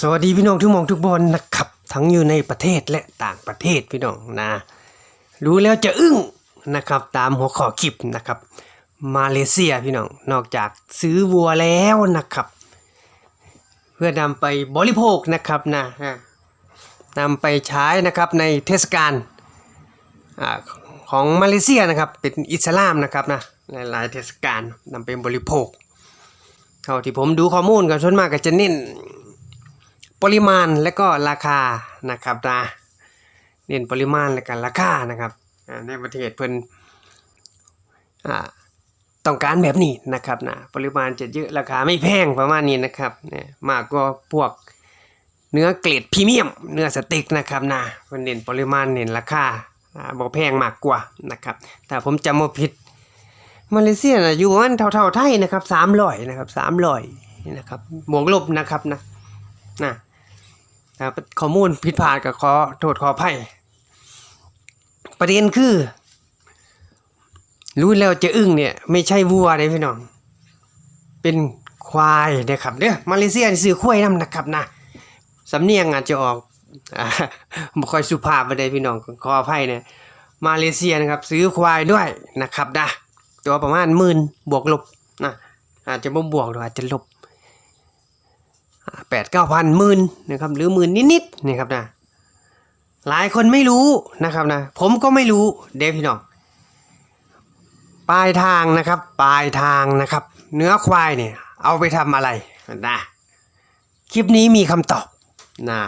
สวัสดีพี่น้องทุกมองทุกบอลนะครับ ทั้งอยู่ในประเทศและต่างประเทศพี่น้องนะรู้แล้วจะอึ้งนะครับตามหัวข้อคลิปนะครับ มาเลเซียพี่น้องนอกจากซื้อวัวแล้วนะครับ เพื่อนำไปบริโภคนะครับนะอ่านำไปใช้นะครับในเทศกาลของมาเลเซียนะครับเป็นอิสลามนะครับนะในหลายเทศกาลนำไปบริโภคเท่าที่ผมดูข้อมูลกันส่วนมากก็จะเน้น ปริมาณและก็ราคานะครับนะเน้นปริมาณและกันราคานะครับในประเทศเพิ่นต้องการแบบนี้นะครับนะปริมาณจะเยอะราคาไม่แพงประมาณนี้นะครับเนี่ยมากกว่าพวกเนื้อเกรดพรีเมียม เนื้อสเต็กนะครับนะเพิ่นเน้นปริมาณเน้นราคาอ่าบ่แพงมากกว่านะครับแต่ผมจำบ่ผิดมาเลเซียนะอยู่ประมาณเท่าๆไทยนะครับสามร้อยนะครับสามร้อยนะครับบวกลบนะครับนะนะ ครับข้อมูลผิดพลาดก็ขอโทษขออภัยประเด็นคือ รู้แล้วจะอึ้งเนี่ย ไม่ใช่วัวเลยพี่น้อง เป็นควายนะครับเนี่ยมาเลเซียซื้อควายน้ำนะครับนะสำเนียงอาจจะออกบ่ค่อยสุภาพไปเลยพี่น้องขออภัยเนี่ยมาเลเซียนะครับซื้อควายด้วยนะครับนะตัวประมาณหมื่นบวกลบนะอาจจะบ่บวกหรืออาจจะลบ แปดเก้าพันหมื่นนะครับหรือหมื่นนิดๆนี่ครับนะหลายคนไม่รู้นะครับนะผมก็ไม่รู้เด้พี่น้องปลายทางนะครับปลายทางนะครับ เนื้อควายเนี่ยเอาไปทำอะไรนะคลิปนี้มีคำตอบนะ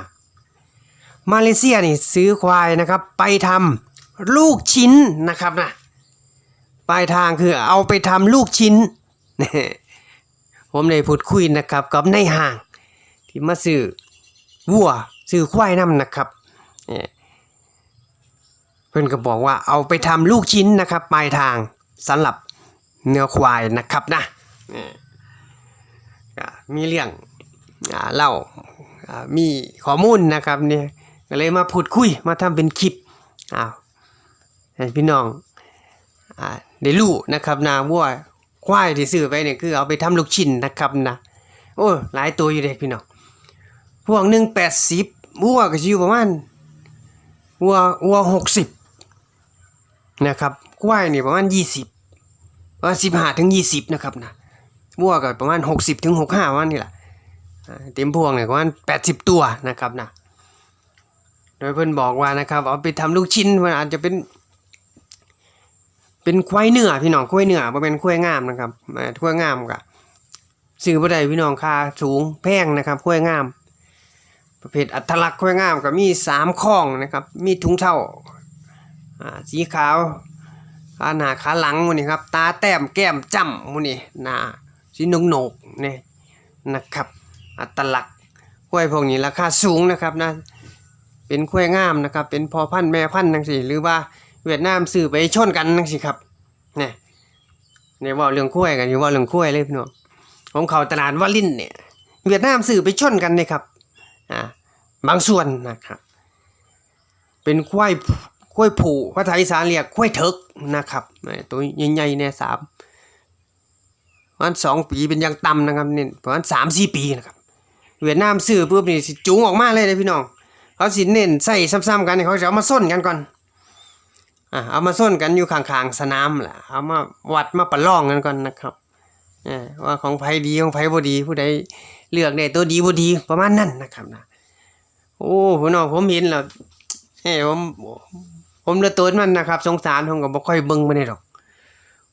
มาเลเซียนี่ซื้อควายนะครับ ไปทำลูกชิ้นนะครับนะปลายทางคือเอาไปทำลูกชิ้น ผมได้พูดคุยนะครับกับในห้าง ที่มาซื้อวัวซื้อควายน้ำนะครับเพื่อนก็บอกว่าเอาไปทำลูกชิ้นนะครับปลายทางสำหรับเนื้อควายนะครับนะมีเรื่องอเล่ามีข้อมูลนะครับเนี่ยก็เลยมาพูดคุยมาทำเป็นคลิปอ้าวพี่น้องอ่าได้รู้นะครับนะว่าควายที่ซื้อไปเนี่ยคือเอาไปทำลูกชิ้นนะครับนะโอ้หลายตัวอยู่เด็กพี่น้อง พวกหนึ่งแปดสิบวัวก็สิอยู่ประมาณวัววัวหกสิบนะครับควายนี่ประมาณยี่สิบประมาณสิบห้าถึงยี่สิบนะครับนะวัวก็ประมาณหกสิบถึงหกห้าวันนี่แหละเต็มพวงเนี่ยประมาณแปดสิบตัวนะครับนะโดยเพื่อนบอกว่านะครับเอาไปทำลูกชิ้นมันอาจจะเป็น เป็นควายเนื้อพี่น้องควายเนื้อบ่เป็นควายงามนะครับควายงามกะซื้อบ่ได้พี่น้องค่าสูงแพงนะครับควายงาม ประเภทอัตลักษณ์ควายงามก็มีสามข้องนะครับมีถุงเท่าสีขาวขาหน้าขาหลังมันนี่ครับตาแต้มแก้มจ้ำมันนี่หน้าสีนงโหนกๆนี่ยนะครับ อัตลักษณ์กล้วยพวกนี้ราคาสูงนะครับนะเป็นกล้วยงามนะครับ เป็นพอพันแม่พันธุ์จังซี่หรือว่าเวียดนามซื้อไปชนกันจังซี่ครับเนี่ยเนี่ยว่าเรื่องกล้วยกันอยู่ว่าเรื่องกล้วยเลยพี่น้องผมเข้าตลาดวาลินเนี่ยเวียดนามซื้อไปชนกันเลยครับ บางส่วนนะครับ เป็นควายควายผูภาษาอีสานเรียกควายเถิกนะครับตัวใหญ่ๆเนี่ยสามประมาณสองปีเป็นยังต่ำนะครับเนี่ยประมาณสามสี่ปีนะครับเวียดนามซื้อปุ๊บนี่จูงออกมาเลยเลยพี่น้องเขาสิเน้นใส่ซ้ำๆกันเขาจะเอามาส้นกันก่อนอะเอามาส้นกันอยู่ข้างๆสนามแหละเอามาวัดมาประลองกันก่อนนะครับว่าของไผดีของไผบ่ดีผู้ใด เลือกได้ตัวดีบ่ดีประมาณนั้นนะครับนะโอ้พี่น้องผมเห็นแล้วเอ้ยผมผมเลือตัวมันนะครับ สงสารผมก็บ่ค่อยเบิ่งมันได้ดอก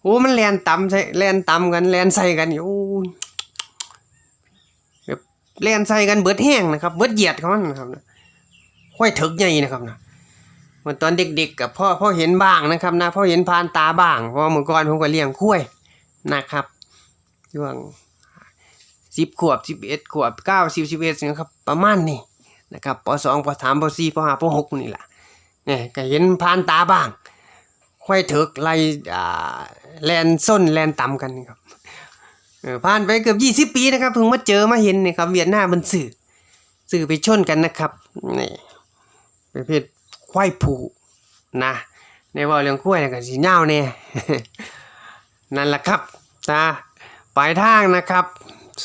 โอ้มันแลนต่ำใส่แลนต่ำกันแลนใส่กันอยู่โอ้แบบแลนใส่กันเบิดแห้งนะครับ เบิดเหยียดเขามันนะครับนะค่อยถึกใหญ่นะครับนะเหมือนตอนเด็กๆกับพ่อพ่อเห็นบ้างนะครับนะพ่อเห็นผ่านตาบ้างเพราะว่าเมื่อก่อนผมก็เลี้ยงคุ้ยนะครับช่วง สิบขวบสิบเอ็ดขวบเก้าสิบสิบเอ็ดนะครับประมาณนี้นะครับปสองปสามปสี่ปห้าปหกนี่แหละเนี่ยก็เห็นผ่านตาบ้างควายเถิกไล่แลนส้นแลนต่ำกันนะครับผ่านไปเกือบยี่สิบปีนะครับเพิ่งมาเจอมาเห็นนี่ครับเวียดนามมันสื่อสื่อไปชนกันนะครับนี่ประเภทควายผูนะในว่าเรื่องควยนะกันสีเน่าแน่นั่นแหละครับนะปลายทางนะครับ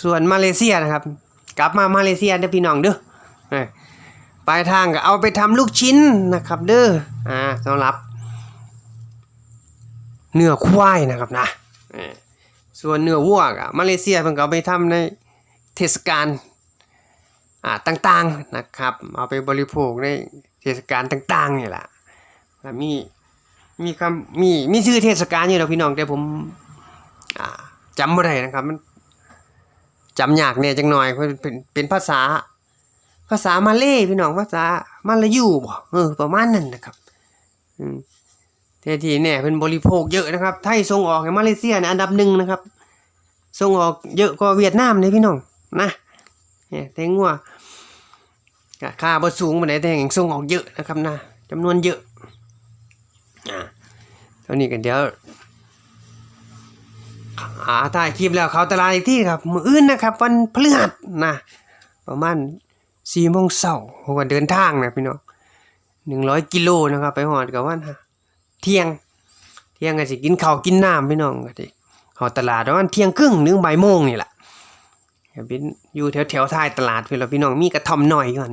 ส่วนมาเลเซียนะครับ กลับมามาเลเซียเด้อพี่น้องเด้อปลายทางก็เอาไปทำลูกชิ้นนะครับ เด้ออ่าสำหรับ เนื้อควายนะครับนะส่วนเนื้อวัวก็มาเลเซียเพิ่นก็เอาไปทำในเทศกาลอ่าต่างๆนะครับ เอาไปบริโภคในเทศกาลต่างๆนี่แหละมีมีคำมีมีชื่อเทศกาลอยู่แล้วพี่น้องแต่ผมอ่าจำบ่ได้นะครับมัน จำยากเนี่ยจังหน่อยเพราะเป็นเป็นภาษา ภาษามาเลยพี่น้องภาษามาลายูบ่เออประมาณนั้นนะครับอืมแต่ที่เนี่ยเป็นบริโภคเยอะนะครับ ไทยส่งออกให้มาเลเซียเนี่ยอันดับหนึ่งนะครับส่งออกเยอะกว่าเวียดนามเลยพี่น้องนะเนี่ยแต่งัวค่าบ่สูงปานแต่ยังส่งออกเยอะนะครับนะจำนวนเยอะอ่าตอนนี้กันเดี๋ยว หาถ่ายคลิปแล้วเขาตลาดอีกที่ครับ มืออื่นนะครับ วันพฤหัสนะประมาณสี่โมงเช้าเพราะว่าเดินทางนะพี่น้องหนึ่งร้อยกิโลนะครับ ไปหอดกับวันฮะเที่ยง เที่ยงก็สิกินข้าวกินน้ำพี่น้องก็สิเขาตลาดประมาณเที่ยงครึ่งหรือบ่ายโมงนี่แหละเป็นอยู่แถวแถวท้ายตลาดพี่เราพี่น้องมีกระทอมหน่อยก่อน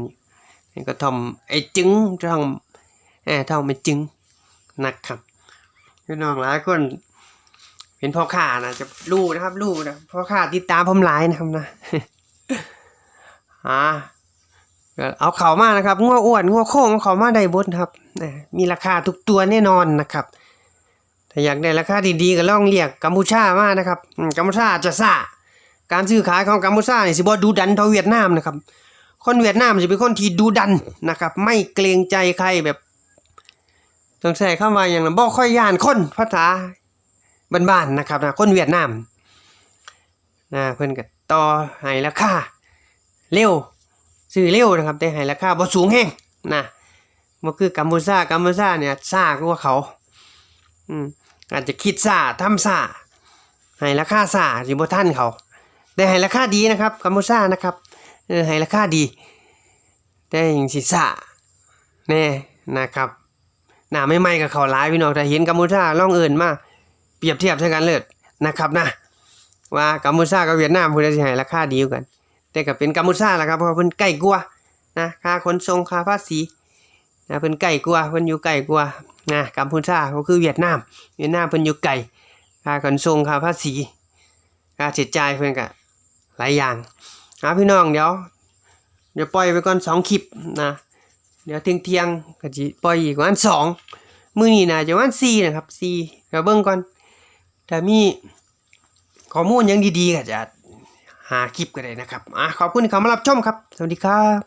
นี่กระทอมไอ้จึงท่อมแอบท่อมไอ้จึงนะครับพี่น้องหลายคน เป็นพ่อค้านะจะรู้นะครับรู้นะพ่อค้าติดตามผมหลายนะครับนะอ่าก็เอาเข่ามานะครับงัวอ้วนงัวโค้งเอาเขามาได้บดครับนะมีราคาทุกตัวแน่นอนนะครับถ้าอยากได้ราคาดีๆก็ลองเรียกกัมพูชามานะครับกัมพูชาจะซ่าการซื้อขายของกัมพูชานี่สิบ่ดูดันเท่าเวียดนามนะครับ คนเวียดนามจะเป็นคนที่ดูดันนะครับ ไม่เกรงใจใครแบบต้องใช้คำว่าอย่างนั้นบ่ค่อยย่านคนภาษา บ้านๆนะครับนะคนเวียดนามนะเพิ่อนก็ต่อให้ราคาเร็วซื้อเร็วนะครับ แต่ให้ราคาบ่สูงแฮงนะบ่คือกัมพูชากัมพูชาเนี่ยซ่ากว่าเขาอืมอาจจะคิดซ่าทำซ่าให้ราคาซ่าสิบ่ทันเขา แต่ให้ราคาดีนะครับกัมพูชานะครับเออให้ราคาดี แต่ยังสิซ่าแน่นะครับหน้าใหม่ๆกับเขาหลายพี่น้องถ้าเห็นกัมพูชาล่องเอิ้นมาก เปรียบเทียบใช้กันเลยนะครับนะว่ากัมพูชากับเวียดนามผู้ใดสิให้ราคาดีกว่ากันแต่ก็เป็นกัมพูชาแหละครับเพราะเพิ่นใกล้กว่านะค่าขนส่งค่าภาษีนะเพิ่นใกล้กว่าเพิ่นอยู่ใกล้กว่านะกัมพูชาก็คือเวียดนาม เวียดนามเพิ่นอยู่ไกลค่าขนส่งค่าภาษีค่าใช้จ่ายเพิ่นก็หลายอย่างอะพี่น้องเดี๋ยวเดี๋ยวปล่อยไปก่อนสองคลิปนะเดี๋ยวเที่ยงเที่ยงก็สิปล่อยอีกประมาณสองมื้อนี้น่าจะประมาณสี่นะครับสี่ก็เบิ่งก่อน ถ้ามีข้อมูลยังดีๆก็จะหาคลิปก็ได้นะครับอะขอบคุณที่เข้ามารับชมครับ สวัสดีครับ